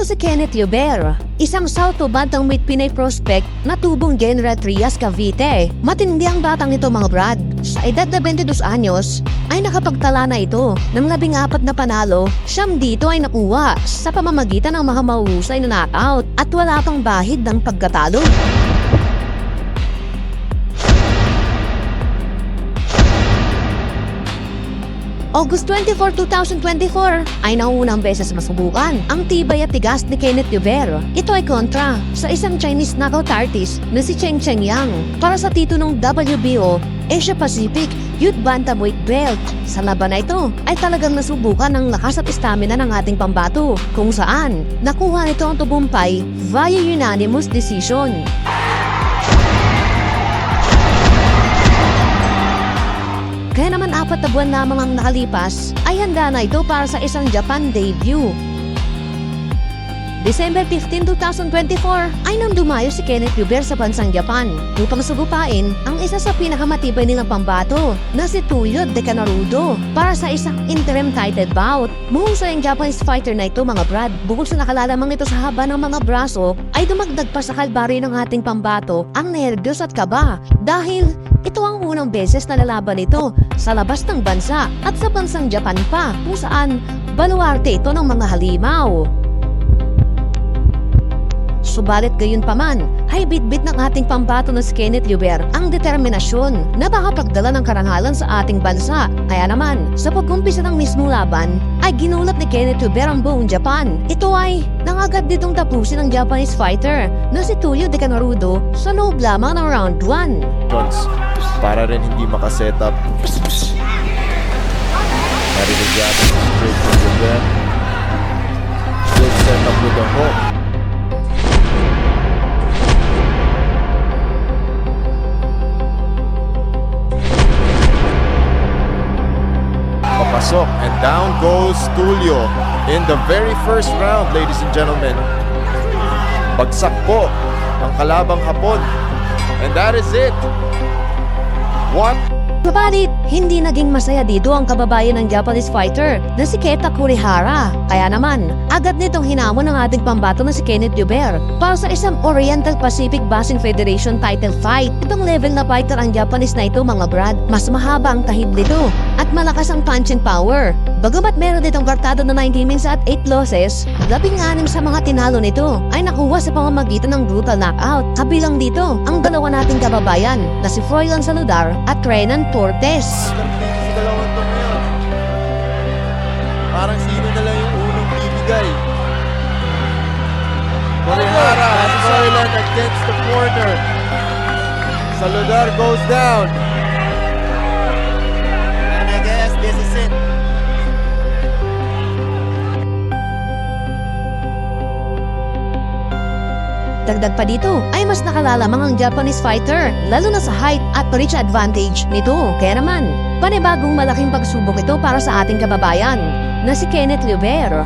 Ito si Kenneth Yuber, isang South Bantamweight Pinay prospect na tubong General Trias Cavite. Matindi ang batang ito mga brad. Sa edad na 22 anyos, ay nakapagtala na ito ng labing apat na panalo. Siyam dito ay nakuha sa pamamagitan ng mga mahusay na knockout at wala pang bahid ng pagkatalo. August 24, 2024 ay naunang beses masubukan ang tibay at tigas ni Kenneth Yuber. Ito ay kontra sa isang Chinese knockout artist na si Cheng Cheng Yang para sa titulong WBO Asia Pacific Youth Bantamweight Belt. Sa laban na ito ay talagang nasubukan ang lakas at stamina ng ating pambato kung saan nakuha nito ang tubumpay via unanimous decision. Kaya naman apat na buwan lamang ang nakalipas, ay handa na ito para sa isang Japan debut. December 15, 2024 ay nang dumayo si Kenneth Yuber sa bansang Japan upang sugupain ang isa sa pinakamatibay nilang pambato na si Tuyo de Canarudo para sa isang interim title bout. Mahusay ang Japanese fighter na ito mga brad. Bukod sa nakalalamang ito sa haba ng mga braso, ay dumagdag pa sa kalbaryo ng ating pambato ang nervyos at kaba dahil ito ang unang beses na lalaban nito sa labas ng bansa at sa bansang Japan pa kung saan baluarte ito ng mga halimaw. Subalit gayon paman, ay bitbit ng ating pambato na si Kenneth Yuber ang determinasyon na makapagdala ng karangalan sa ating bansa. Kaya naman, sa pagkumpisa ng mismong laban, ay ginulat ni Kenneth Yuber ang buong Japan. Ito ay nangagad ditong tapusin ng Japanese fighter na si Tuyo de Canarudo sa loob lamang ng round 1. Jones para rin hindi makasetup. Narinig yata straight from the. Good setup with the hook. Papasok and down goes Tulio in the very first round, ladies and gentlemen. Bagsak po ang kalabang hapon. And that is it. What Subalit, hindi naging masaya dito ang kababayan ng Japanese fighter na si Keta Kurihara. Kaya naman, agad nitong hinamon ng ating pambato na si Kenneth Duber para sa isang Oriental Pacific Boxing Federation title fight. Itong level na fighter ang Japanese na ito mga brad. Mas mahaba ang tahib nito at malakas ang punching power. Bagamat meron ditong kartado na 19 wins at 8 losses, labing anim sa mga tinalo nito ay nakuha sa pamamagitan ng brutal knockout. Kabilang dito ang dalawa nating kababayan na si Froilan Saludar at Renan ngayon. Parang sino na lang yung unang bibigay. Morihara has against the corner. Saludar goes down. Dagdag pa dito ay mas nakalalamang ang Japanese fighter, lalo na sa height at reach advantage nito. Kaya naman, panibagong malaking pagsubok ito para sa ating kababayan na si Kenneth Luber.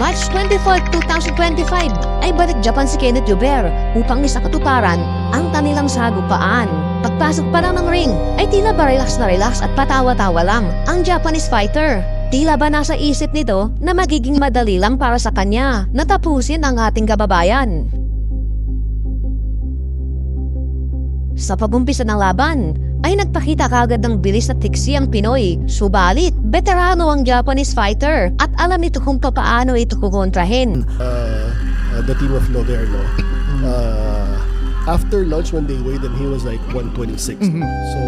March 24, 2025 ay balik Japan si Kenneth Luber upang isakatuparan ang kanilang sagupaan. Pagpasok pa lang ng ring ay tila ba relax na relax at patawa-tawa lang ang Japanese fighter. Tila ba nasa isip nito na magiging madali lang para sa kanya na tapusin ang ating kababayan? Sa pagumpisa ng laban, ay nagpakita kagad ng bilis at tiksi ang Pinoy. Subalit, veterano ang Japanese fighter at alam nito kung papaano ito kukontrahin. uh, uh, the team of Loverno. Uh, after lunch when they weighed him, he was like 126. So,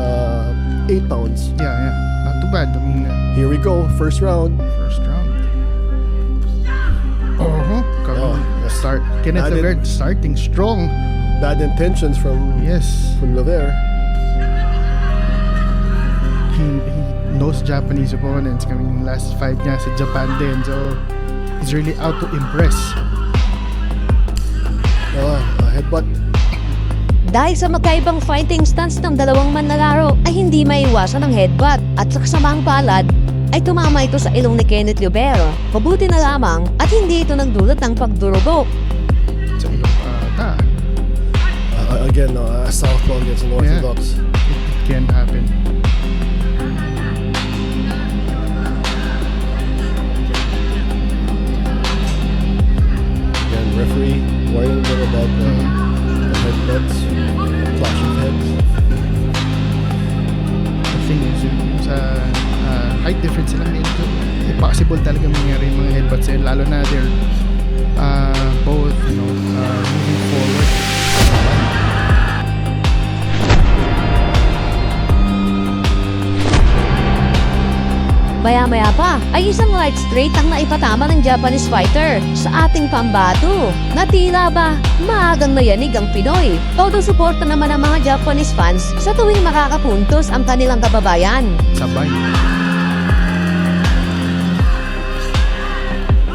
uh, 8 pounds. Yeah, yeah. Too bad. I mean, uh, Here we go, first round. first round. Uh-huh. Oh, yes. Start. Kenneth Levert starting strong. Bad intentions from Yes. from Lover. He, he knows Japanese opponents. Kaming last fight niya sa Japan din. So, he's really out to impress. Uh, headbutt. Dahil sa magkaibang fighting stance ng dalawang manlalaro ay hindi maiwasan ang headbutt at sa kasamang palad ay tumama ito sa ilong ni Kenneth Libero. Mabuti na lamang at hindi ito nagdulot ng pagdurugo. Sa ilong bata. Again, no, ah, uh, southpaw against an orthodox. Yeah. It, can happen. Again, referee worrying a bit about the... Uh, mm -hmm heads, flash of heads. The thing is, yung sa uh, height difference sila, impossible talaga mangyari yung mga headbutts eh, lalo na they're uh, both, you know, uh, moving forward. Maya-maya pa ay isang right straight ang naipatama ng Japanese fighter sa ating pambato na tila ba maagang nayanig ang Pinoy. Todo suporta naman ang mga Japanese fans sa tuwing makakapuntos ang kanilang kababayan. Sabay.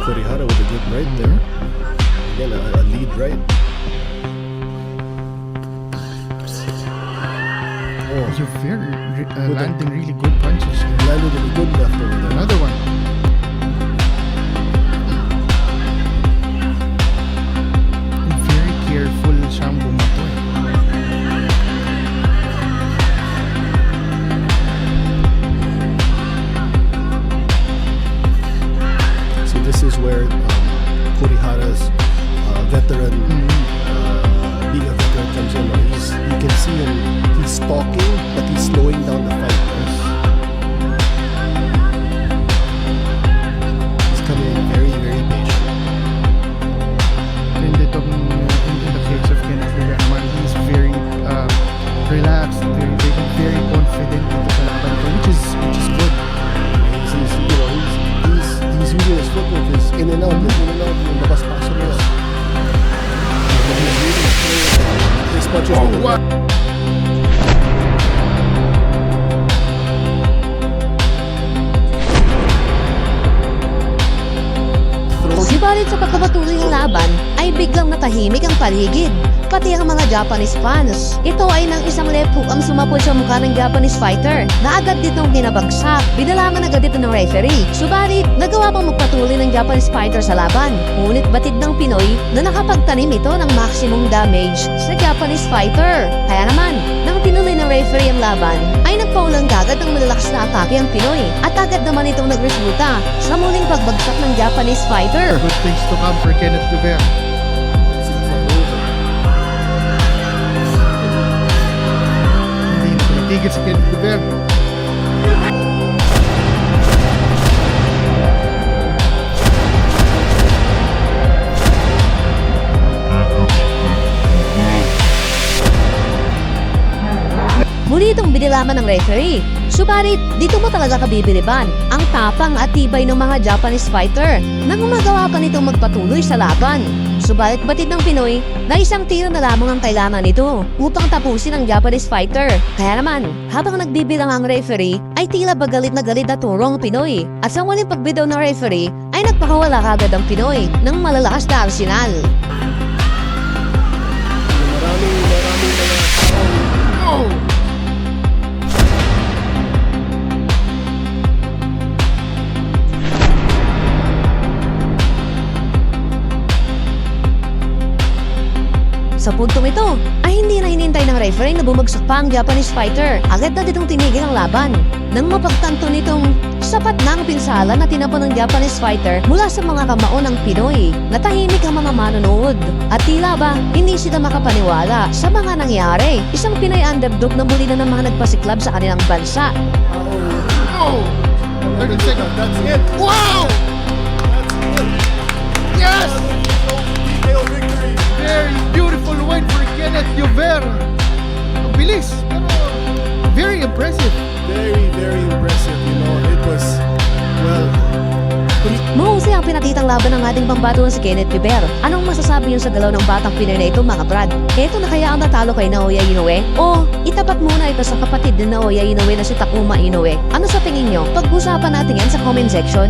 Kurihara with a good right there. Again, a, a lead right. You're very, uh, landing really good punches. landed with a good left over there. Another you can see him, he's stalking, but he's slowing down the fight. Subalit sa pagpapatuloy ng laban ay biglang natahimik ang paligid, pati ang mga Japanese fans. Ito ay nang isang left hook ang sumapol sa mukha ng Japanese fighter na agad ditong ginabagsak. Binalangan agad dito ng referee. Subalit, nagawa pang magpatuloy ng Japanese fighter sa laban. Ngunit batid ng Pinoy na nakapagtanim ito ng maximum damage sa Japanese fighter. Kaya naman, nang ng referee ang laban, ay nagpaulang kagad ng malalakas na atake ang Pinoy at agad naman itong nagresulta sa muling pagbagsak ng Japanese fighter. Good things to come for Kenneth Duver. Hindi na tumitigil si Muli itong binilaman ng referee. Subalit, dito mo talaga kabibiliban ang tapang at tibay ng mga Japanese fighter nang umagawa pa nitong magpatuloy sa laban. Subalit batid ng Pinoy na isang tiro na lamang ang kailangan nito upang tapusin ang Japanese fighter. Kaya naman, habang nagbibilang ang referee, ay tila ba galit na galit na turo ang Pinoy. At sa waling pagbitaw ng referee, ay nagpakawala kagad ang Pinoy ng malalakas na arsenal. Maraming, maraming tao. Oh! Sa puntong ito, ay hindi na hinintay ng referee na bumagsak pa ang Japanese fighter. Agad na ditong tinigil ang laban. Nang mapagtanto nitong sapat na ang pinsala na tinapon ng Japanese fighter mula sa mga kamao ng Pinoy, natahimik ang mga manonood. At tila ba, hindi sila makapaniwala sa mga nangyari. Isang Pinay underdog na muli na ng mga nagpasiklab sa kanilang bansa. Oh! 30 seconds. That's it. Wow! That's it. Yes! Very Kenneth Duver. Ang bilis, pero very impressive. Very, very impressive. You know, it was, well, Mahusay ang pinakitang laban ng ating pambato si Kenneth Piber. Anong masasabi niyo sa galaw ng batang Pinoy na ito mga brad? Ito na kaya ang natalo kay Naoya Inoue? O itapat muna ito sa kapatid ni Naoya Inoue na si Takuma Inoue? Ano sa tingin niyo? Pag-usapan natin yan sa comment section.